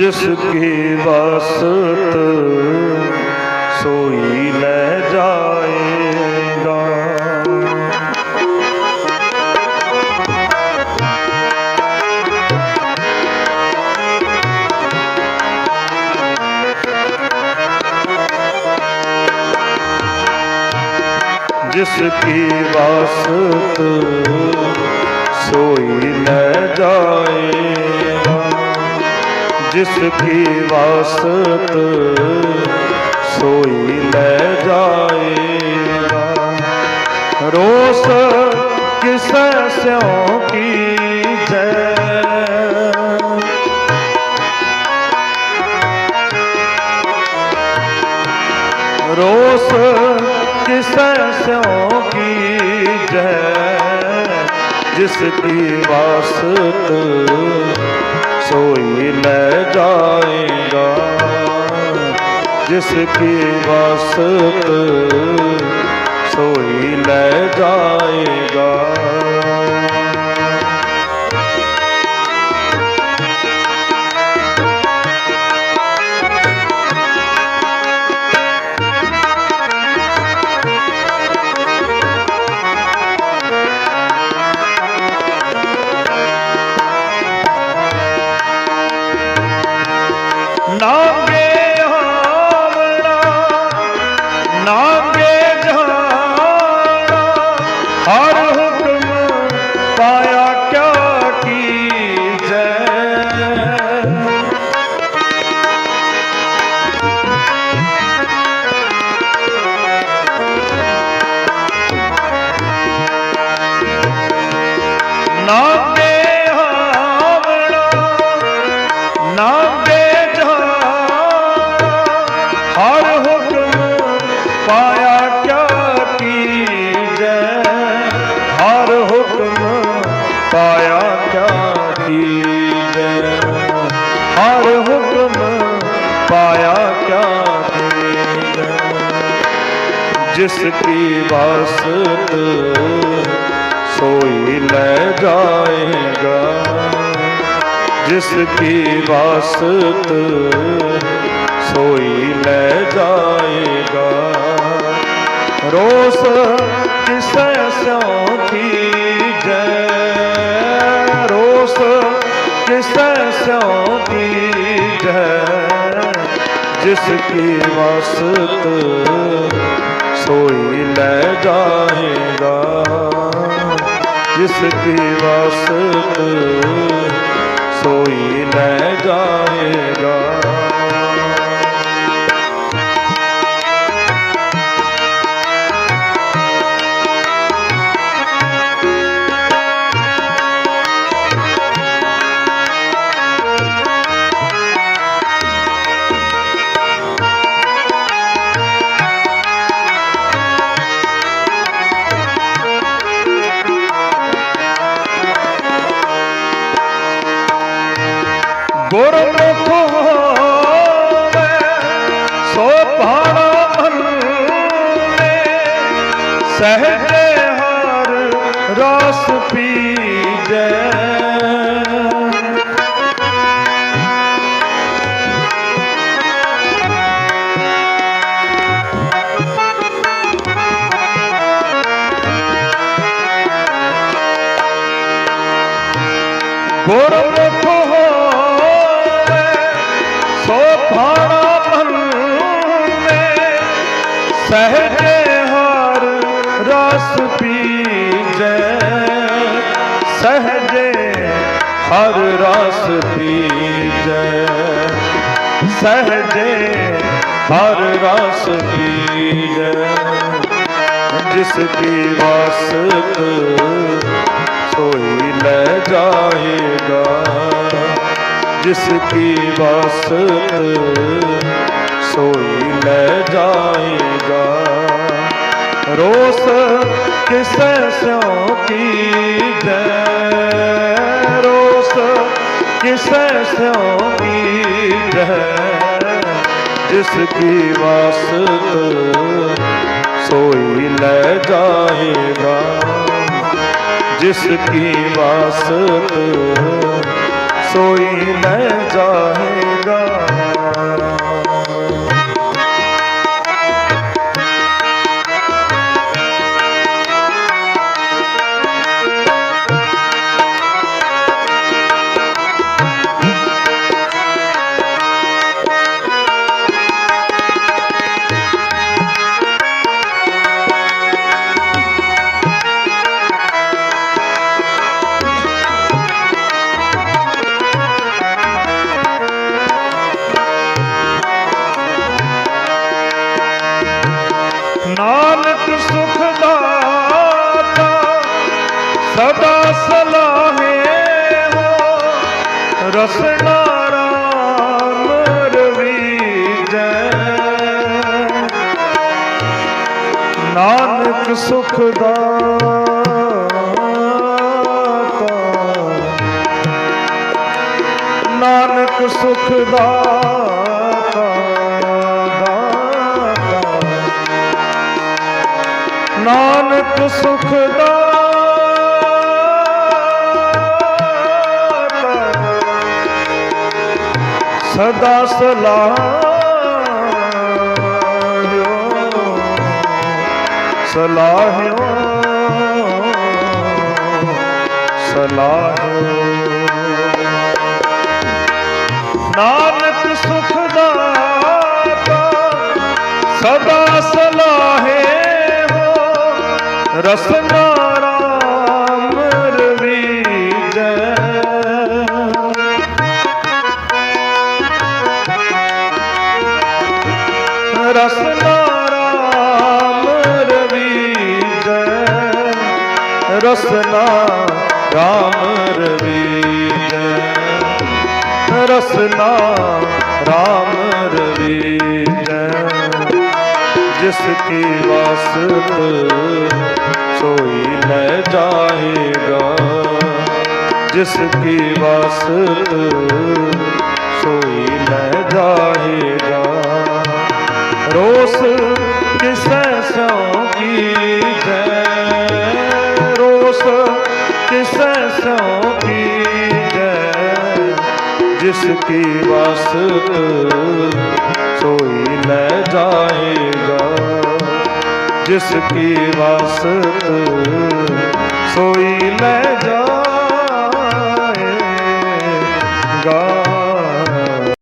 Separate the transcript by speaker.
Speaker 1: ਜਿਸ ਕੀ ਵਸਤ ਸੋਈ ਲੈ ਜਾਏਗਾ। ਜਿਸ ਜਿਸ ਕੀ ਵਾਸਤ ਸੋਈ ਲੈ ਜਾਏ ਰੋਸ ਕਿਸੈ ਸਿਉ ਜਿਸ ਕੀ ਵਾਸਤ ਸੋਈ ਲੈ ਜਾਏਗਾ। ਜਿਸ ਕੀ ਵਾਸਤ ਸੋਈ ਲੈ ਜਾਏਗਾ। ਜਿਸ ਕੀ ਵਾਸਤ ਸੋਈ ਲੈ ਜਾਏਗਾ। ਜਿਸ ਕੀ ਵਾਸਤ ਸੋਈ ਲੈ ਜਾਏਗਾ। ਰੋਸ ਕਿਸੈ ਸਿਉ ਕੀਜੈ? ਰੋਸ ਕਿਸੈ ਸਿਉ ਕੀਜੈ? ਜਿਸ ਕੀ ਵਾਸਤ ਸੋਈ ਲੈ ਜਾਏਗਾ। ਜਿਸ ਕੀ ਵਾਸਤ ਸੋਈ ਲੈ ਜਾਏਗਾ। ਗੁਰਮੁਖ ਹੋਵੇ ਸੋ ਭਾਣਾ ਮੰਨੇ ਸਹਜੇ ਹਰ ਰਸ ਪੀਜੈ। ਗੁਰਮੁਖ ਸਹਜੇ ਹਰ ਰਸ ਪੀਜੈ ਸਹਜੇ ਹਰ ਰਸ ਪੀਜੈ ਸਹਜੇ ਹਰ ਰਸ ਪੀਜੈ ਜਿਸ ਕੀ ਵਾਸਤ ਸੋਈ ਲੈ ਜਾਏਗਾ, ਜਿਸ ਕੀ ਵਾਸਤ ਸੋਈ ਲੈ ਜਾਏਗਾ। ਰੋਸ ਕਿਸੈ ਸਿਉ ਕੀਜੈ ਰੋਸ ਕਿਸੈ ਸਿਉ ਕੀਜੈ ਜਿਸ ਕੀ ਵਾਸਤ ਸੋਈ ਲੈ ਜਾਏਗਾ। ਜਿਸ ਕੀ ਵਾਸਤ ਸੋਈ ਲੈ ਜਾਏਗਾ। ਨਾਨਕ ਸੁਖ ਦਾਤਾ ਨਾਨਕ ਸੁਖ ਦਾਤਾ ਨਾਨਕ ਸੁਖ ਦਾਤਾ ਸਦਾ ਸਲਾਹਿਓ ਸਲਾਹਿਓ ਸਲਾਹਿਓ। ਨਾਨਕ ਸੁਖ ਦਾਤਾ ਸਦਾ ਸਲਾਹੇ ਹੋ ਰਸਨਾ ਰਾਮ ਰਵੀਜੈ। ਰਸਨਾ ਰਸਨਾ ਰਾਮ ਰਵੀਜੈ ਰਸਨਾ ਰਾਮ ਰਵੀਜੈ ਜਿਸ ਕੀ ਵਾਸਤ ਸੋਈ ਲੈ ਜਾਏਗਾ। ਜਿਸ ਕੀ ਵਾਸਤ ਸੋਈ ਲੈ ਜਾਏਗਾ। ਰੋਸ ਕਿਸੈ ਸੋ ਜਿਸ ਕੀ ਵਾਸਤ ਸੋਈ ਲੈ ਜਾਏਗਾ। ਜਿਸ ਕੀ ਵਾਸਤ ਸੋਈ ਲੈ ਜਾ